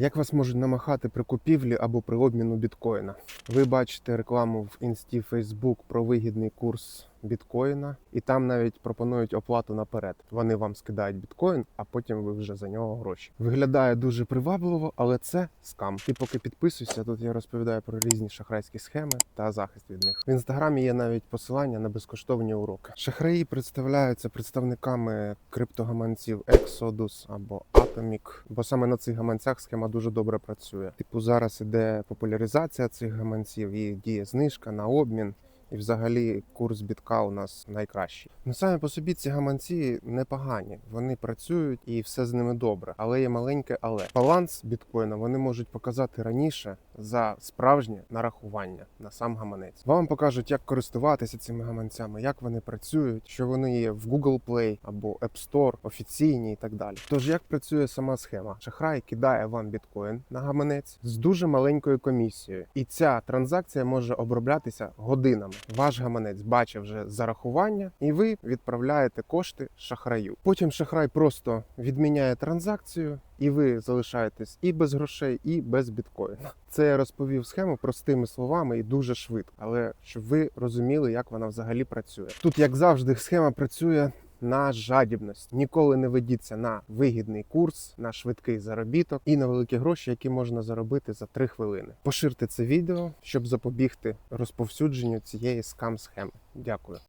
Як вас можуть намахати при купівлі або при обміну біткоїна? Ви бачите рекламу в інсті Facebook про вигідний курс біткоїна, і там навіть пропонують оплату наперед. Вони вам скидають біткоін, а потім ви вже за нього гроші. Виглядає дуже привабливо, але це скам. Ти поки підписуйся, тут я розповідаю про різні шахрайські схеми та захист від них. В інстаграмі є навіть посилання на безкоштовні уроки. Шахраї представляються представниками криптогаманців Exodus або Atomic, бо саме на цих гаманцях схема дуже добре працює. Типу, зараз іде популяризація цих гаманців і діє знижка на обмін. І взагалі курс бітка у нас найкращий. Ну самі по собі ці гаманці непогані. Вони працюють і все з ними добре. Але є маленьке але баланс біткоїна вони можуть показати раніше за справжнє нарахування на сам гаманець. Вам покажуть, як користуватися цими гаманцями, як вони працюють, що вони є в Google Play або App Store, офіційні і так далі. Тож як працює сама схема? Шахрай кидає вам біткоін на гаманець з дуже маленькою комісією, і ця транзакція може оброблятися годинами. Ваш гаманець бачить вже зарахування, і ви відправляєте кошти шахраю. Потім шахрай просто відміняє транзакцію, і ви залишаєтесь і без грошей, і без біткоїна. Це я розповів схему простими словами і дуже швидко, але щоб ви розуміли, як вона взагалі працює. Тут, як завжди, схема працює. На жадібність ніколи не ведіться на вигідний курс, на швидкий заробіток і на великі гроші, які можна заробити за 3 хвилини. Поширте це відео, щоб запобігти розповсюдженню цієї скам схеми. Дякую.